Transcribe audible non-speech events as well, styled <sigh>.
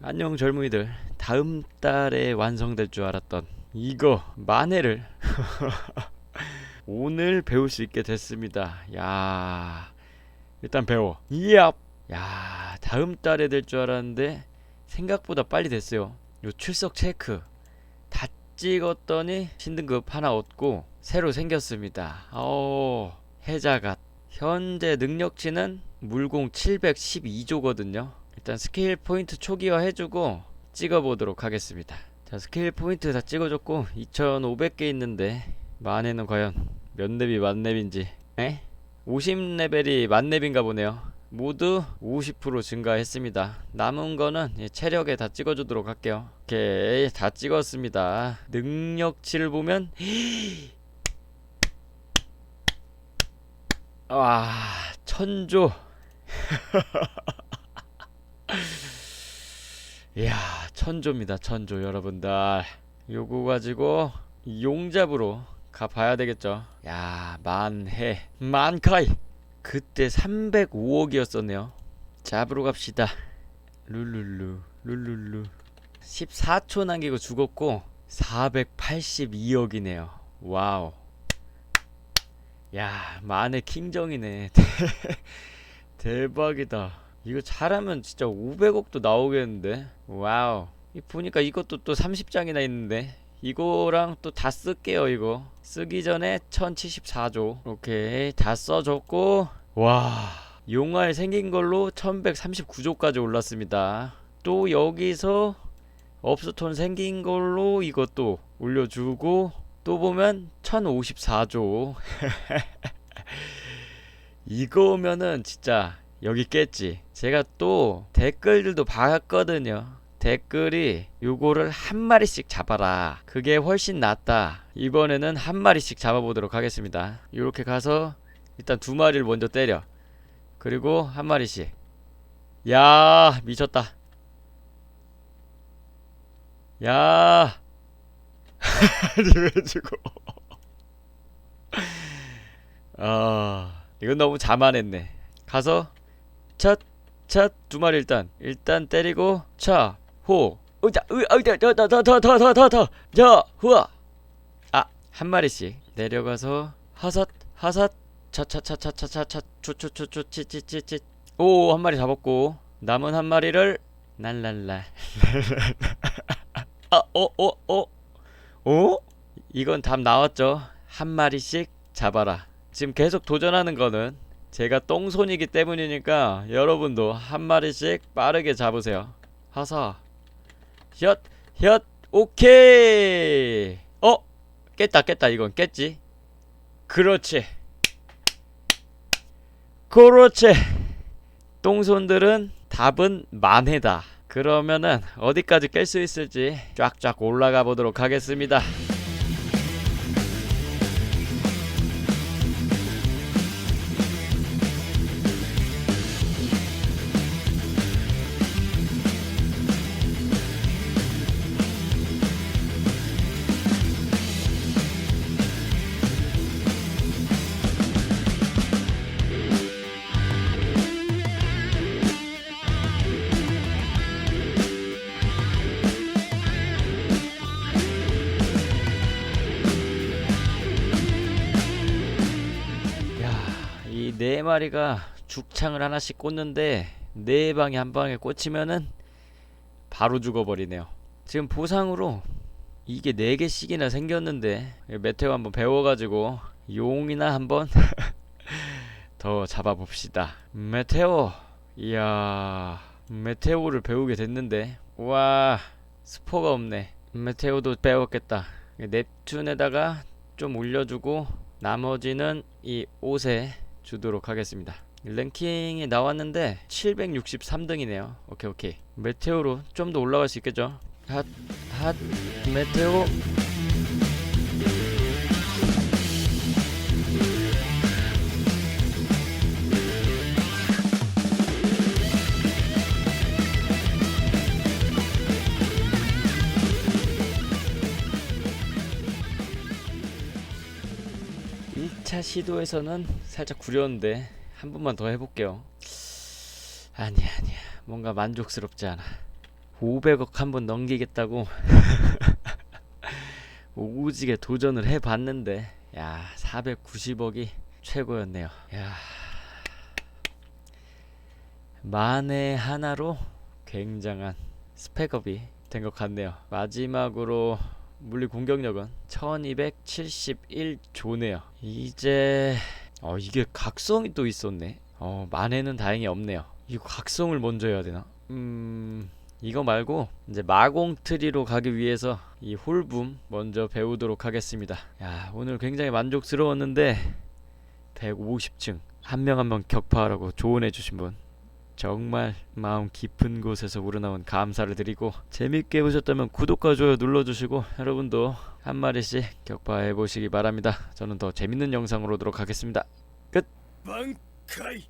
안녕 젊은이들. 다음 달에 완성될 줄 알았던 이거 만회를. <laughs> 오늘 배울 수 있게 됐습니다. 야 일단 배워. 이야! 야 다음 달에 될 줄 알았는데 생각보다 빨리 됐어요. 요 출석 체크. 다 찍었더니 신등급 하나 얻고 새로 생겼습니다. 어 해자갓 현재 능력치는 물공 712조거든요 일단 스킬 포인트 초기화 해주고 찍어보도록 하겠습니다. 자 스킬 포인트 다 찍어줬고 2500개 있는데 만에는 과연 몇 렙이 만 렙인지 에? 50레벨이 만 렙인가 보네요. 모두 50% 증가했습니다. 남은 거는 이 체력에 다 찍어주도록 할게요. 오케이 다 찍었습니다. 능력치를 보면 와 <gasps> 천조 <laughs> 이야 천조입니다 천조 여러분들. 요거 가지고 용잡으로 가봐야 되겠죠? 야 만해 만카이. 그때 305억이었었네요. 잡으러 갑시다. 룰룰루 룰룰루. 14초 남기고 죽었고 482억이네요. 와우. 야 만의 킹정이네. <laughs> 대박이다 이거 잘하면 진짜 500억도 나오겠는데? 와우. 이 보니까 이것도 또 30장이나 있는데? 이거랑 또 다 쓸게요 이거. 쓰기 전에 1074조. 오케이. 다 써줬고. 와. 용알 생긴 걸로 1139조까지 올랐습니다. 또 여기서 업스톤 생긴 걸로 이것도 올려주고 또 보면 1054조. <laughs> 이거면은 진짜 여기 깼지. 제가 또 댓글들도 봤거든요. 댓글이 요거를 한 마리씩 잡아라. 그게 훨씬 낫다. 이번에는 한 마리씩 잡아보도록 하겠습니다. 요렇게 가서 일단 두 마리를 먼저 때려. 그리고 한 마리씩. 야 미쳤다. 야. <laughs> 죽어 <laughs> 아 이건 너무 자만했네. 가서 찻찻두 마리 일단 일단 때리고 차호 으자 으자 더더더더더더더자 후아 아한 마리씩 내려가서 하삿 하삿 차차차차차차차 추추추추치치치치 오 한 마리 잡았고 남은 한 마리를 날랄라 어, 어? 이건 답 나왔죠 한 마리씩 잡아라 지금 계속 도전하는 거는 제가 똥손이기 때문이니까 여러분도 한 마리씩 빠르게 잡으세요. 하사. 혓, 혓, 오케이. 어? 깼다, 깼다. 이건 깼지. 그렇지. 그렇지. 똥손들은 답은 만회다. 그러면은 어디까지 깰 수 있을지 쫙쫙 올라가 보도록 하겠습니다. 이 네 마리가 죽창을 하나씩 꽂는데 네 방에 한 방에 꽂히면은 바로 죽어버리네요. 지금 보상으로 이게 네 개씩이나 생겼는데 메테오 한번 배워가지고 용이나 한번 <laughs> 더 잡아봅시다. 메테오, 이야, 메테오를 배우게 됐는데 와 스포가 없네. 메테오도 배웠겠다. 넵튠에다가 좀 올려주고 나머지는 이 옷에 주도록 하겠습니다. 랭킹이 나왔는데 763등이네요. 오케이 오케이. 메테오로 좀 더 올라갈 수 있겠죠? 핫, 핫, 메테오. 일차 시도에서는 살짝 구렸는데 한 번만 더 해볼게요. 아니야 아니야 뭔가 만족스럽지 않아. 500억 한 번 넘기겠다고 <laughs> 오지게 도전을 해봤는데 야 490억이 최고였네요. 야 만에 하나로 굉장한 스펙업이 된 것 같네요. 마지막으로 물리 공격력은 1271조네요. 이제 어 이게 각성이 또 있었네. 어 만에는 다행히 없네요. 이거 각성을 먼저 해야 되나? 음 이거 말고 이제 마공 트리로 가기 위해서 이 홀붐 먼저 배우도록 하겠습니다. 야 오늘 굉장히 만족스러웠는데 150층 한 명 한 명 격파하라고 조언해 주신 분 정말 마음 깊은 곳에서 우러나온 감사를 드리고 재밌게 보셨다면 구독과 좋아요 눌러주시고 여러분도 한 마리씩 격파해 보시기 바랍니다. 저는 더 재밌는 영상으로 오도록 하겠습니다. 挽回